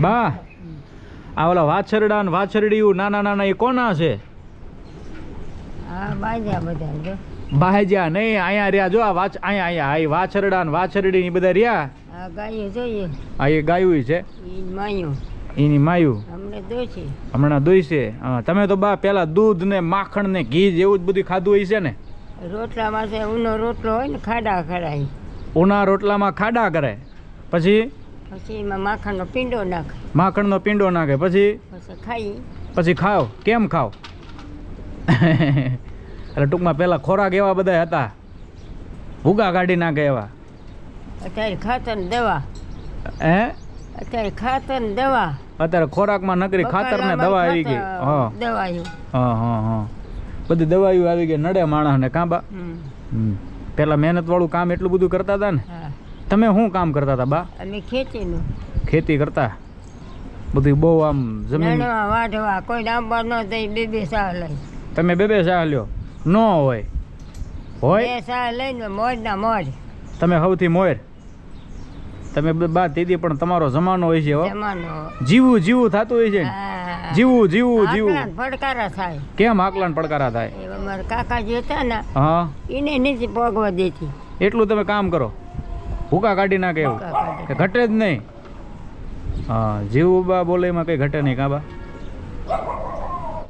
બા આ ઓલા વાછરડા ને વાછરડીયું નાના નાના એ કોના છે? હા બાજા બધા જો. નહીં અહીંયા રહ્યા જો આ વાચ અહીંયા અહીંયા આ વાછરડા ને વાછરડી ને બધા રહ્યા? આ ગાયો જોઈએ. આ એ ગાયું છે? માયું. એની માયું? હમણાં દોઈશે હા તમે તો બા પેલા દૂધ ને માખણ ને ઘી જેવું જ બધું ખાધું હોય છે ને? રોટલામાં છે ઊનો રોટલો હોય ને ખાડા કરાય ઉના રોટલામાં ખાડા કરે પછી? પછી એમાં માખણનો પીંડો નાખે. માખણનો પીંડો નાખે. પછી? પછી ખાઈ. પછી ખાવ કેમ ખાવ એટલે ટૂંકમાં પેલા ખોરાક એવા બધા હતા. ભૂગા કાઢી નાખે એવા. અત્યારે ખાતર ને દવા. હે? અત્યારે ખાતર ને દવા. અત્યારે ખોરાકમાં નકરી ખાતર ને દવા આવી ગઈ. હા. દવાયું. હા હા હા. બધી દવાઈઓ આવી ગઈ. નડે માણસને. કાંબા હમ. હમ. પેલા મહેનત વાળું કામ એટલું બધું કરતા હતા ને? તમે શું કામ કરતા હતા બા? અમે ખેતીનું. ખેતી કરતા? બધું બહુ આમ જમીન વાઢવા કોઈ ડાંબર ન થઈ બે બે સાહ લઈ. તમે બે બે સાહ લ્યો. ન હોય. હોય? બે સાહ લઈને મોજ ના મોજ તમે સૌથી મોર. તમે બા દીદી પણ તમારો જમાનો હોય છે જીવું જીવું થતું હોય છે. જીવું જીવું જીવું. પડકારા થાય. કેમ આકલન પડકારા થાય? અમારા કાકાજી હતા ને હા. એને નીચે પોગવા દેતી. એટલું તમે કામ કરો. ભૂકા કાઢી નાખે એવું? કે ઘટે જ નહીં? હા જીવ બા બોલે એમાં કઈ ઘટે નહીં કાં બા?